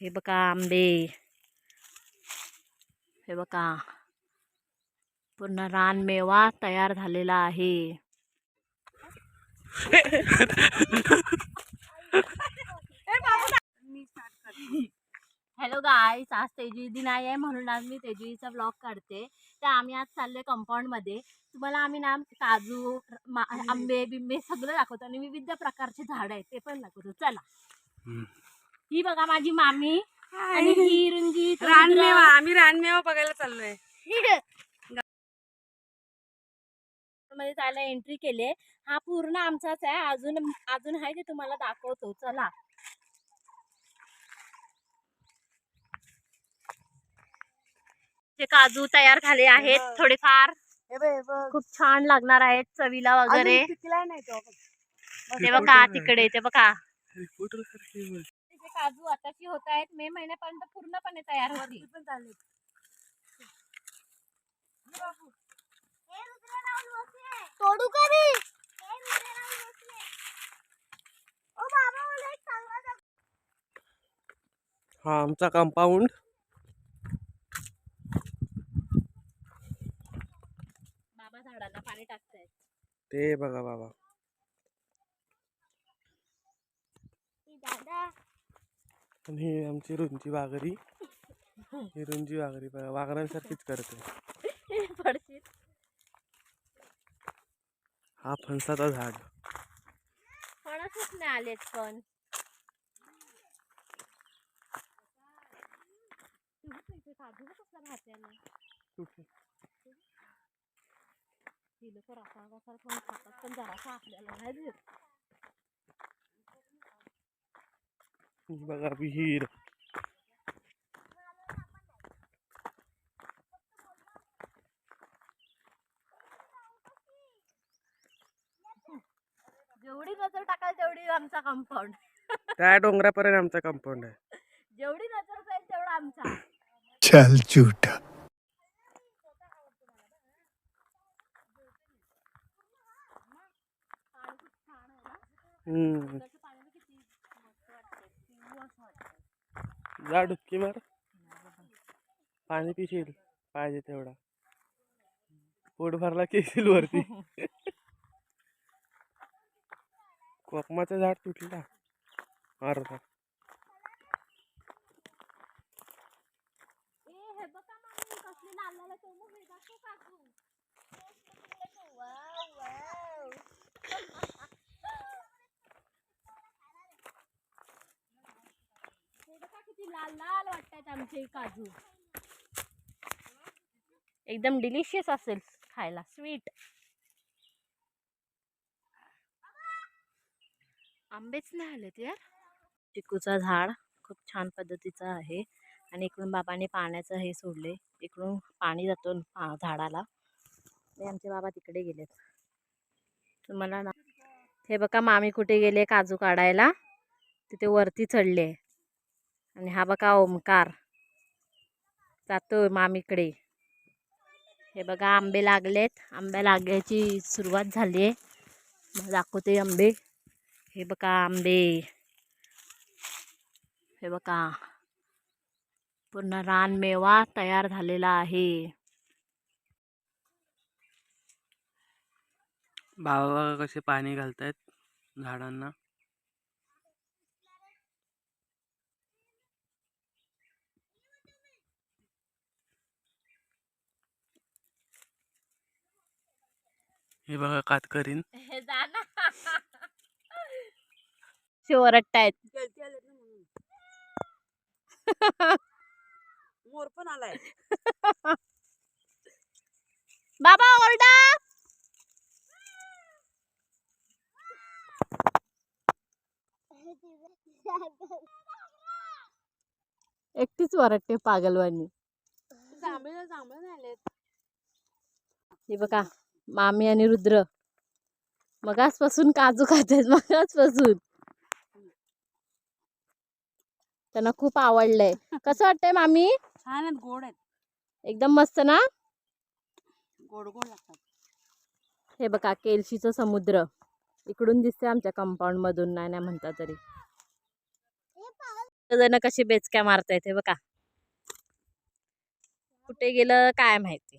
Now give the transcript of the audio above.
हे बघा आंबे. हे बघा. पूर्ण रानमेवा तयार झालेला आहे. हॅलो गाईस आज तेजू दिन आहे म्हणून आज मी तेजूचा ब्लॉग काढते. तर आम्ही आज चाललोय कंपाऊंडमध्ये. तुम्हाला आम्ही ना काजू मा- आंबे बिंबे सगळं दाखवतो आणि विविध प्रकारचे झाड आहेत ते पण दाखवतो. चला. ही बघा माझी मामी आणि ही रुंजी रानमेवा आम्ही रानमेवा बघायला चाललोय. मध्ये जायला एंट्री केले हा पूर्ण आमचाच आहे. अजून अजून आहे ते तुम्हाला दाखवतो. चला. ते काजू तयार झाले आहेत. थोडेफार. खूप छान लागणार आहेत चवीला वगैरे. तो? ते बघा तिकडे ते बघा. काजू आताची होत आहेत. मे महिन्यापर्यंत पूर्णपणे तयार होतील. पण चालले तोडू कधी हा आमचा कंपाऊंड. बाबा झाडाला पाणी टाकतायत. ते बघा बाबा. दादा आणि ही आमची रुंची वाघरी. ही रुंची वाघरी वाघरांसारखीच करते. हा फणसाचा झाड. फणसच नाही आलेत पण. पण जरासा आपल्याला नाही देत ही बघा विहीर. जेवढी नजर टाकाल तेवढी आमचा कंपाऊंड त्या डोंगरापर्यंत आमचा कंपाऊंड आहे. जेवढी नजर जाईल तेवढा आमचा. चल झूठा. हम्म. जा डुबकी मार. पाणी पिशील पाहिजे तेवढा. पोट भरला केशील वरती. कोकमाचं झाड तुटला अर्धा ए कसली लाल लाल टोमू दाखव काजू हे बघा किती लाल आहेत आमचे काजू. एकदम डिलिशियस असेल खायला. स्वीट आंबेच नाही आलेत यार. चिकूचा झाड खूप छान पद्धतीचं आहे. आणि इकडून बाबाने पाण्याचं हे सोडले. इकडून पाणी जातो पा- झाडाला. ते आमचे बाबा तिकडे गेलेत. तुम्हाला ना हे बघा मामी कुठे गेले काजू काढायला? तिथे वरती चढले. आणि हा बघा ओमकार जातो मामीकडे. हे बघा आंबे लागलेत. आंबे लागायची सुरुवात झाली आहे मग दाखवते आंबे. हे बघा आंबे. हे बघा. पूर्ण रानमेवा तयार झालेला आहे. बाबा कसे पाणी घालतायत झाडांना? हे बघा कातकरीन हे जा ना. ओरडतायत गलती आलेत ना म्हणून. मोर पण आलाय. बाबा ओरडा. एकटीच ओरडते पागलवानी जांभळे जांभळे नाही आलेत हे बघा. मामी आणि रुद्र. मगासपासून काजू खातात मगासपासून. त्यांना खूप आवडलंय. कसं वाटतंय मामी? छान आहेत गोड आहेत. एकदम मस्त ना? गोड गोड लागतात. हे बघा केलशीचं समुद्र. इकडून दिसते आमच्या कंपाऊंड मधून नाही नाही म्हणता तरी. जण कशी बेचक्या मारतायत हे बघा. कुठे गेलं काय माहिती.